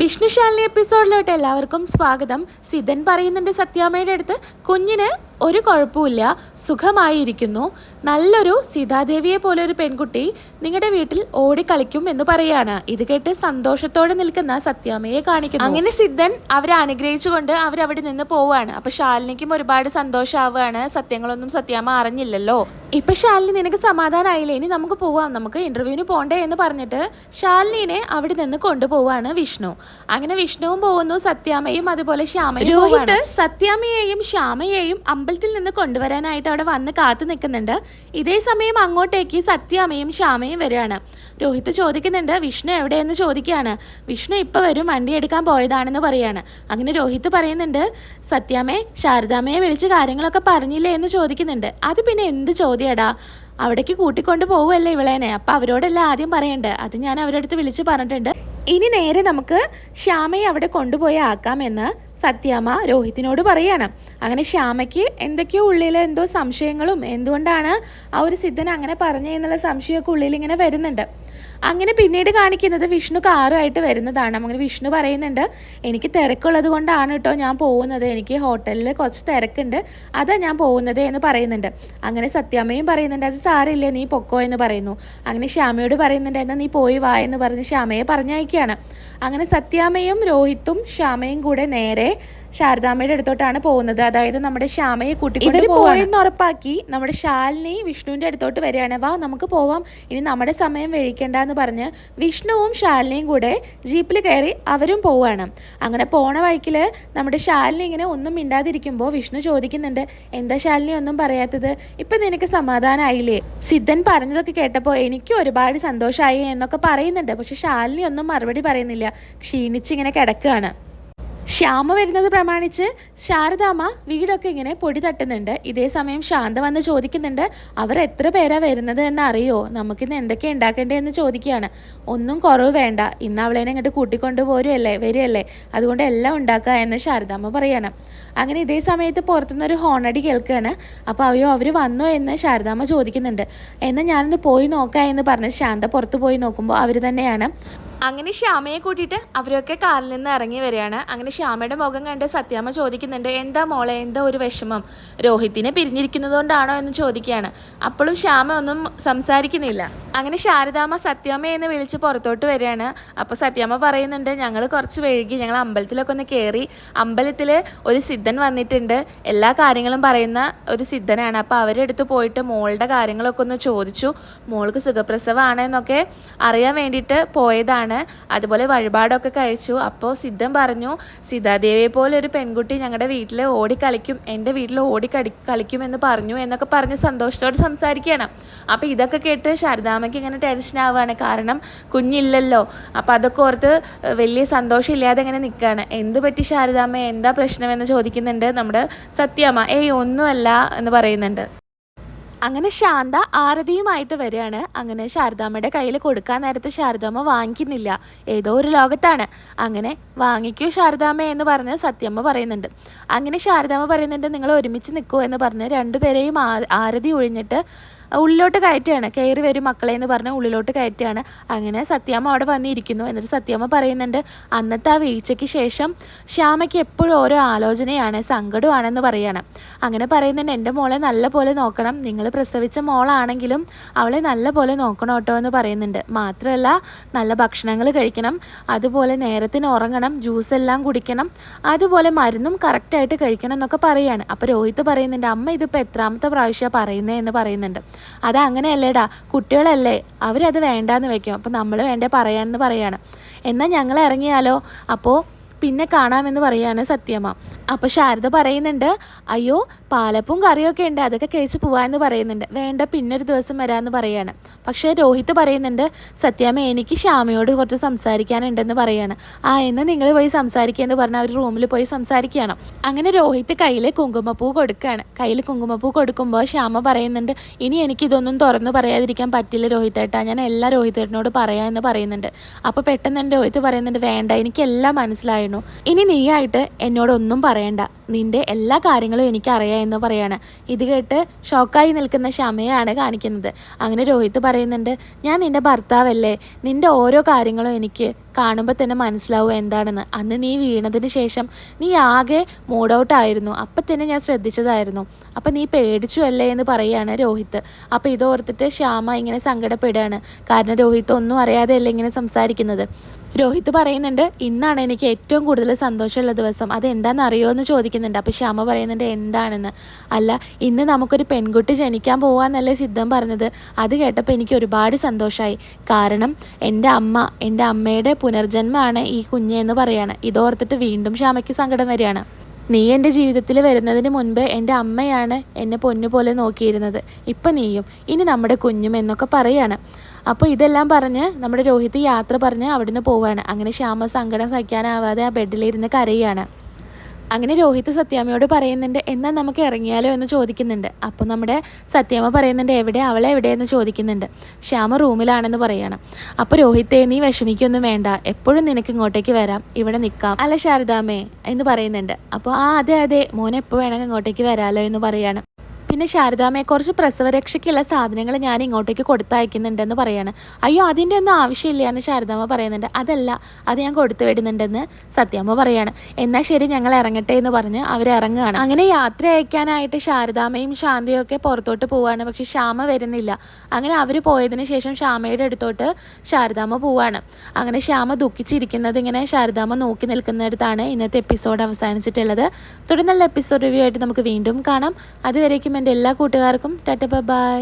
വിഷ്ണുശാലിനി എപ്പിസോഡിലോട്ട് എല്ലാവർക്കും സ്വാഗതം. സിദ്ധൻ പറയുന്നുണ്ട് സത്യാമ്മയുടെ അടുത്ത് കുഞ്ഞിന് ഒരു കുഴപ്പമില്ല സുഖമായിരിക്കുന്നു. നല്ലൊരു സീതാദേവിയെ പോലെ ഒരു പെൺകുട്ടി നിങ്ങളുടെ വീട്ടിൽ ഓടിക്കളിക്കും എന്ന് പറയാണ്. ഇത് കേട്ട് സന്തോഷത്തോടെ നിൽക്കുന്ന സത്യാമ്മയെ കാണിക്കുന്നു. അങ്ങനെ സിദ്ധൻ അവരെ അനുഗ്രഹിച്ചുകൊണ്ട് അവരവിടെ നിന്ന് പോവുകയാണ്. അപ്പൊ ശാലിനിക്കും ഒരുപാട് സന്തോഷമാവുകയാണ് സത്യങ്ങളൊന്നും സത്യാമ്മ അറിഞ്ഞില്ലല്ലോ. ഇപ്പൊ ശാലിനി നിനക്ക് സമാധാനമായില്ലേ ഇനി നമുക്ക് പോവാം. നമുക്ക് ഇന്റർവ്യൂവിന് പോണ്ടേ എന്ന് പറഞ്ഞിട്ട് ശാലിനിനെ അവിടെ നിന്ന് കൊണ്ടുപോവാണ് വിഷ്ണു. അങ്ങനെ വിഷ്ണുവും പോകുന്നു സത്യാമ്മയും അതുപോലെ ശ്യാമയും രോഹിത് സത്യാമ്മയെയും ശ്യാമയെയും അമ്പലത്തിൽ നിന്ന് കൊണ്ടുവരാനായിട്ട് അവിടെ വന്ന് കാത്തു നിൽക്കുന്നുണ്ട്. ഇതേ സമയം അങ്ങോട്ടേക്ക് സത്യാമയും ശ്യാമയും വരികയാണ്. രോഹിത് ചോദിക്കുന്നുണ്ട് വിഷ്ണു എവിടെയെന്ന് ചോദിക്കുകയാണ്. വിഷ്ണു ഇപ്പം വരും വണ്ടി എടുക്കാൻ പോയതാണെന്ന് പറയാണ്. അങ്ങനെ രോഹിത് പറയുന്നുണ്ട് സത്യാമേ ശാരദാമ്മയെ വിളിച്ച് കാര്യങ്ങളൊക്കെ പറഞ്ഞില്ലേ എന്ന് ചോദിക്കുന്നുണ്ട്. അത് പിന്നെ എന്ത് ചോദ്യടാ? അവിടേക്ക് കൂട്ടിക്കൊണ്ട് പോവുമല്ലേ ഇവളേനെ. അപ്പോൾ അവരോടല്ല ആദ്യം പറയണ്ടേ. അത് ഞാൻ അവരടുത്ത് വിളിച്ച് പറഞ്ഞിട്ടുണ്ട്. ഇനി നേരെ നമുക്ക് ശ്യാമയെ അവിടെ കൊണ്ടുപോയി ആക്കാമെന്ന് സത്യാമ്മ രോഹിത്തിനോട് പറയാണ്. അങ്ങനെ ശ്യാമയ്ക്ക് എന്തൊക്കെയോ ഉള്ളിൽ എന്തോ സംശയങ്ങളും എന്തുകൊണ്ടാണ് ആ ഒരു സിദ്ധൻ അങ്ങനെ പറഞ്ഞു എന്നുള്ള സംശയമൊക്കെ ഉള്ളിൽ ഇങ്ങനെ വരുന്നുണ്ട്. അങ്ങനെ പിന്നീട് കാണിക്കുന്നത് വിഷ്ണു കാറുമായിട്ട് വരുന്നതാണ്. അങ്ങനെ വിഷ്ണു പറയുന്നുണ്ട് എനിക്ക് തിരക്കുള്ളത് കൊണ്ടാണ് കേട്ടോ ഞാൻ പോകുന്നത്. എനിക്ക് ഹോട്ടലിൽ കുറച്ച് തിരക്കുണ്ട്. അതാ ഞാൻ പോകുന്നത് എന്ന് പറയുന്നുണ്ട്. അങ്ങനെ സത്യാമ്മയും പറയുന്നുണ്ട് അത് സാറില്ലേ നീ പൊക്കോ എന്ന് പറയുന്നു. അങ്ങനെ ശ്യാമയോട് പറയുന്നുണ്ട് എന്നാൽ നീ പോയി വാ എന്ന് പറഞ്ഞ് ശ്യാമയെ പറഞ്ഞയക്കുകയാണ്. അങ്ങനെ സത്യാമ്മയും രോഹിത്തും ശ്യാമയും കൂടെ നേരെ ശാരദാമ്മയുടെ അടുത്തോട്ടാണ് പോകുന്നത്. അതായത് നമ്മുടെ ശ്യാമയെ കൂട്ടിക്കൊണ്ട് പോയെന്ന് ഉറപ്പാക്കി നമ്മുടെ ശാലിനി വിഷ്ണുവിന്റെ അടുത്തോട്ട് വരികയാണ്. വാ നമുക്ക് പോവാം. ഇനി നമ്മുടെ സമയം വെഴിക്കണ്ട എന്ന് പറഞ്ഞ് വിഷ്ണുവും ശാലിനിയും കൂടെ ജീപ്പിൽ കയറി അവരും പോവാണ്. അങ്ങനെ പോണ വഴിക്കിൽ നമ്മുടെ ശാലിനി ഇങ്ങനെ ഒന്നും മിണ്ടാതിരിക്കുമ്പോൾ വിഷ്ണു ചോദിക്കുന്നുണ്ട് എന്താ ശാലിനി ഒന്നും പറയാത്തത്? ഇപ്പൊ നിനക്ക് സമാധാനമായില്ലേ സിദ്ധൻ പറഞ്ഞതൊക്കെ കേട്ടപ്പോൾ എനിക്ക് ഒരുപാട് സന്തോഷമായി എന്നൊക്കെ പറയുന്നുണ്ട്. പക്ഷെ ശാലിനി ഒന്നും മറുപടി പറയുന്നില്ല. ക്ഷീണിച്ചിങ്ങനെ കിടക്കുകയാണ് ശ്യാമ വരുന്നത് പ്രമാണിച്ച് ശാരദാമ്മ വീടൊക്കെ ഇങ്ങനെ പൊടി തട്ടുന്നുണ്ട്. ഇതേ സമയം ശാന്ത വന്ന് ചോദിക്കുന്നുണ്ട് അവർ എത്ര പേരാ വരുന്നത് എന്ന് അറിയോ നമുക്കിന്ന് എന്തൊക്കെ ഉണ്ടാക്കേണ്ടതെന്ന് ചോദിക്കുകയാണ്. ഒന്നും കുറവ് വേണ്ട. ഇന്ന് അവളേനെ ഇങ്ങോട്ട് കൂട്ടിക്കൊണ്ട് പോരുമല്ലേ വരികയല്ലേ അതുകൊണ്ട് എല്ലാം ഉണ്ടാക്കുക എന്ന് ശാരദാമ്മ പറയണം. അങ്ങനെ ഇതേ സമയത്ത് പുറത്തുനിന്ന് ഒരു ഹോണടി കേൾക്കുകയാണ്. അപ്പോൾ അയ്യോ അവർ വന്നോ എന്ന് ശാരദാമ്മ ചോദിക്കുന്നുണ്ട്. എന്നാൽ ഞാനൊന്ന് പോയി നോക്കാം എന്ന് പറഞ്ഞ് ശാന്ത പുറത്ത് പോയി നോക്കുമ്പോൾ അവർ തന്നെയാണ്. അങ്ങനെ ശ്യാമയെ കൂട്ടിയിട്ട് അവരൊക്കെ കാറിൽ നിന്ന് ഇറങ്ങി വരികയാണ്. അങ്ങനെ ശ്യാമയുടെ മുഖം കണ്ട് സത്യാമ്മ ചോദിക്കുന്നുണ്ട് എന്താ മോളെ എന്താ ഒരു വിഷമം? രോഹിത്തിനെ പിരിഞ്ഞിരിക്കുന്നതുകൊണ്ടാണോ എന്ന് ചോദിക്കുകയാണ്. അപ്പോഴും ശ്യാമ ഒന്നും സംസാരിക്കുന്നില്ല. അങ്ങനെ ശാരദാമ്മ സത്യാമ്മ എന്ന് വിളിച്ച് പുറത്തോട്ട് വരികയാണ്. അപ്പോൾ സത്യാമ്മ പറയുന്നുണ്ട് ഞങ്ങൾ കുറച്ച് വൈകി ഞങ്ങൾ അമ്പലത്തിലൊക്കെ ഒന്ന് കയറി അമ്പലത്തിൽ ഒരു സിദ്ധൻ വന്നിട്ടുണ്ട്. എല്ലാ കാര്യങ്ങളും പറയുന്ന ഒരു സിദ്ധനാണ്. അപ്പോൾ അവരുടെ അടുത്ത് പോയിട്ട് മോളുടെ കാര്യങ്ങളൊക്കെ ഒന്ന് ചോദിച്ചു. മോൾക്ക് സുഖപ്രസവമാണെന്നൊക്കെ അറിയാൻ വേണ്ടിയിട്ട് പോയതാണ്. ആണ്. അതുപോലെ വഴിപാടൊക്കെ കഴിച്ചു. അപ്പോൾ സിദ്ധൻ പറഞ്ഞു സീതാദേവിയെ പോലെ ഒരു പെൺകുട്ടി ഞങ്ങളുടെ വീട്ടിൽ ഓടി കളിക്കും എന്റെ വീട്ടിൽ ഓടി കളിക്കും കളിക്കുമെന്ന് പറഞ്ഞു എന്നൊക്കെ പറഞ്ഞ് സന്തോഷത്തോടെ സംസാരിക്കുകയാണ് അപ്പോൾ ഇതൊക്കെ കേട്ട് ശാരദാമ്മയ്ക്ക് ഇങ്ങനെ ടെൻഷൻ ആവുകയാണ് കാരണം കുഞ്ഞില്ലല്ലോ. അപ്പോൾ അതൊക്കെ ഓർത്ത് വലിയ സന്തോഷം ഇല്ലാതെ ഇങ്ങനെ നിൽക്കുകയാണ് എന്ത് പറ്റി ശാരദാമ്മ? എന്താ പ്രശ്നമെന്ന് ചോദിക്കുന്നുണ്ട് നമ്മുടെ സത്യാമ്മ. ഏയ് ഒന്നുമല്ല എന്ന് പറയുന്നുണ്ട്. അങ്ങനെ ശാന്ത ആരതിയുമായിട്ട് വരികയാണ്. അങ്ങനെ ശാരദാമ്മയുടെ കയ്യിൽ കൊടുക്കാൻ നേരത്ത് ശാരദാമ്മ വാങ്ങിക്കുന്നില്ല. ഏതോ ഒരു ലോകത്താണ്. അങ്ങനെ വാങ്ങിക്കൂ ശാരദാമ്മ എന്ന് പറഞ്ഞ് സത്യമ്മ പറയുന്നുണ്ട്. അങ്ങനെ ശാരദാമ്മ പറയുന്നുണ്ട് നിങ്ങൾ ഒരുമിച്ച് നിൽക്കൂ എന്ന് പറഞ്ഞ് രണ്ടുപേരെയും ആരതി ഒഴിഞ്ഞിട്ട് ഉള്ളിലോട്ട് കയറ്റുകയാണ്. കയറി വരും മക്കളെ എന്ന് പറഞ്ഞ് ഉള്ളിലോട്ട് കയറ്റുകയാണ്. അങ്ങനെ സത്യാമ്മ അവിടെ വന്നിരിക്കുന്നു. എന്നിട്ട് സത്യാമ്മ പറയുന്നുണ്ട് അന്നത്തെ ആ വീഴ്ചയ്ക്ക് ശേഷം ശ്യാമയ്ക്ക് എപ്പോഴും ഓരോ ആലോചനയാണ് സങ്കടമാണെന്ന് പറയണം. അങ്ങനെ പറയുന്നുണ്ട് എന്റെ മോളെ നല്ല പോലെ നോക്കണം. നിങ്ങൾ പ്രസവിച്ച മോളാണെങ്കിലും അവളെ നല്ല പോലെ നോക്കണം കേട്ടോ എന്ന് പറയുന്നുണ്ട്. മാത്രമല്ല നല്ല ഭക്ഷണങ്ങൾ കഴിക്കണം. അതുപോലെ നേരത്തിന് ഉറങ്ങണം ജ്യൂസ് എല്ലാം കുടിക്കണം. അതുപോലെ മരുന്നും കറക്റ്റായിട്ട് കഴിക്കണം എന്നൊക്കെ പറയുകയാണ് അപ്പോൾ രോഹിത് പറയുന്നുണ്ട് അമ്മ ഇതിപ്പോൾ എത്രാമത്തെ പ്രാവശ്യമാണ് പറയുന്നത് എന്ന് പറയുന്നുണ്ട്. അത് അങ്ങനെയല്ലേടാ കുട്ടികളല്ലേ അവരത് വേണ്ടാന്ന് വെക്കും അപ്പോൾ നമ്മൾ വേണ്ടേ പറയാമെന്ന് പറയാണ്. എന്നാൽ ഞങ്ങൾ ഇറങ്ങിയാലോ? അപ്പോൾ പിന്നെ കാണാമെന്ന് പറയാണ് സത്യമ്മ. അപ്പോൾ ശാരദ പറയുന്നുണ്ട് അയ്യോ പാലപ്പും കറിയൊക്കെ ഉണ്ട് അതൊക്കെ കഴിച്ച് പോവാമെന്ന് പറയുന്നുണ്ട്. വേണ്ട പിന്നൊരു ദിവസം വരാമെന്ന് പറയാണ്. പക്ഷേ രോഹിത് പറയുന്നുണ്ട് സത്യാമ്മ എനിക്ക് ശ്യാമയോട് കുറച്ച് സംസാരിക്കാനുണ്ടെന്ന് പറയാണ്. ആ എന്നാൽ നിങ്ങൾ പോയി സംസാരിക്കുക എന്ന് പറഞ്ഞാൽ ഒരു റൂമിൽ പോയി സംസാരിക്കുകയാണ്. അങ്ങനെ രോഹിത് കയ്യിൽ കുങ്കുമപ്പൂ കൊടുക്കുകയാണ് കയ്യിൽ കുങ്കുമപ്പൂ കൊടുക്കുമ്പോൾ ശ്യാമ പറയുന്നുണ്ട് ഇനി എനിക്കിതൊന്നും തുറന്ന് പറയാതിരിക്കാൻ പറ്റില്ല രോഹിതേട്ടാ. ഞാൻ എല്ലാ രോഹിതേട്ടനോട് പറയാമെന്ന് പറയുന്നുണ്ട്. അപ്പോൾ പെട്ടെന്ന് രോഹിത് പറയുന്നുണ്ട് വേണ്ട എനിക്കെല്ലാം മനസ്സിലായിരുന്നു ഇനി നീയായിട്ട് എന്നോടൊന്നും പറയണ്ട. നിന്റെ എല്ലാ കാര്യങ്ങളും എനിക്കറിയാം എന്ന് പറയാണ്. ഇത് കേട്ട് ഷോക്കായി നിൽക്കുന്ന ക്ഷമയാണ് കാണിക്കുന്നത്. അങ്ങനെ രോഹിത് പറയുന്നുണ്ട് ഞാൻ നിന്റെ ഭർത്താവല്ലേ. നിന്റെ ഓരോ കാര്യങ്ങളും എനിക്ക് കാണുമ്പോൾ തന്നെ മനസ്സിലാവും എന്താണെന്ന്. അന്ന് നീ വീണതിന് ശേഷം നീ ആകെ മൂഡ് ഔട്ട് ആയിരുന്നു. അപ്പം തന്നെ ഞാൻ ശ്രദ്ധിച്ചതായിരുന്നു. അപ്പം നീ പേടിച്ചു അല്ലേ എന്ന് പറയുകയാണ് രോഹിത്ത്. അപ്പോൾ ഇതോർത്തിട്ട് ശ്യാമ ഇങ്ങനെ സങ്കടപ്പെടുകയാണ്. കാരണം രോഹിത്ത് ഒന്നും അറിയാതെയല്ല ഇങ്ങനെ സംസാരിക്കുന്നത്? രോഹിത് പറയുന്നുണ്ട് ഇന്നാണ് എനിക്ക് ഏറ്റവും കൂടുതൽ സന്തോഷമുള്ള ദിവസം. അത് എന്താണെന്ന് അറിയുമോ എന്ന് ചോദിക്കുന്നുണ്ട്. അപ്പോൾ ശ്യാമ പറയുന്നുണ്ട് എന്താണെന്ന്? അല്ല ഇന്ന് നമുക്കൊരു പെൺകുട്ടി ജനിക്കാൻ പോവാന്നല്ലേ സിദ്ധം പറഞ്ഞത്. അത് കേട്ടപ്പോൾ എനിക്ക് ഒരുപാട് സന്തോഷമായി കാരണം എന്റെ അമ്മ എന്റെ അമ്മയുടെ പുനർജന്മമാണ് ഈ കുഞ്ഞെന്ന് പറയാണ്. ഇതോർത്തിട്ട് വീണ്ടും ശ്യാമയ്ക്ക് സങ്കടം വരികയാണ്. നീ എന്റെ ജീവിതത്തിൽ വരുന്നതിന് മുൻപ് എന്റെ അമ്മയാണ് എന്നെ പൊന്നു പോലെ നോക്കിയിരുന്നത്. ഇപ്പം നീയും ഇനി നമ്മുടെ കുഞ്ഞും എന്നൊക്കെ പറയാണ്. അപ്പോൾ ഇതെല്ലാം പറഞ്ഞ് നമ്മുടെ രോഹിത് യാത്ര പറഞ്ഞ് അവിടുന്ന് പോവാണ്. അങ്ങനെ ശ്യാമ സങ്കടം സഹിക്കാനാവാതെ ആ ബെഡിലിരുന്ന് കരയാണ്. അങ്ങനെ രോഹിത് സത്യാമ്മയോട് പറയുന്നുണ്ട് എന്നാൽ നമുക്ക് ഇറങ്ങിയാലോ? എന്ന് ചോദിക്കുന്നുണ്ട്. അപ്പോൾ നമ്മുടെ സത്യാമ്മ പറയുന്നുണ്ട് എവിടെ? അവളെ എവിടെയെന്ന് ചോദിക്കുന്നുണ്ട്. ശ്യാമ റൂമിലാണെന്ന് പറയണം. അപ്പോൾ രോഹിത്തെ നീ വിഷമിക്കൊന്നും വേണ്ട. എപ്പോഴും നിനക്ക് ഇങ്ങോട്ടേക്ക് വരാം. ഇവിടെ നിൽക്കാം. അല്ല ശാരദാമേ എന്ന് പറയുന്നുണ്ട്. അപ്പോൾ ആ അതെ അതെ. മോനെ എപ്പോൾ വേണമെങ്കിൽ ഇങ്ങോട്ടേക്ക് വരാലോ എന്ന് പറയാണ്. പിന്നെ ശാരദാമ്മയെ കുറച്ച് പ്രസവരക്ഷയ്ക്കുള്ള സാധനങ്ങൾ ഞാൻ ഇങ്ങോട്ടേക്ക് കൊടുത്തയക്കുന്നുണ്ടെന്ന് പറയാണ്. അയ്യോ അതിന്റെ ഒന്നും ആവശ്യമില്ല എന്ന് ശാരദാമ്മ പറയുന്നുണ്ട്. അതല്ല അത് ഞാൻ കൊടുത്തു വിടുന്നുണ്ടെന്ന് സത്യാമ്മ പറയാണ്. എന്നാൽ ശരി ഞങ്ങൾ ഇറങ്ങട്ടെ എന്ന് പറഞ്ഞ് അവർ ഇറങ്ങുകയാണ്. അങ്ങനെ യാത്ര അയക്കാനായിട്ട് ശാരദാമ്മയും ശാന്തിയും ഒക്കെ പുറത്തോട്ട് പോവാണ് പക്ഷെ ശ്യാമ വരുന്നില്ല. അങ്ങനെ അവർ പോയതിന് ശേഷം ശ്യാമയുടെ അടുത്തോട്ട് ശാരദാമ്മ പോവാണ് അങ്ങനെ ശ്യാമ ദുഃഖിച്ചിരിക്കുന്നത് ഇങ്ങനെ ശാരദാമ്മ നോക്കി നിൽക്കുന്നിടത്താണ് ഇന്നത്തെ എപ്പിസോഡ് അവസാനിച്ചിട്ടുള്ളത്. തുടർന്നുള്ള എപ്പിസോഡ് റിവ്യൂ ആയിട്ട് നമുക്ക് വീണ്ടും കാണാം. അതുവരേക്കും എന്റെ എല്ലാ കൂട്ടുകാർക്കും ടാറ്റ ബൈ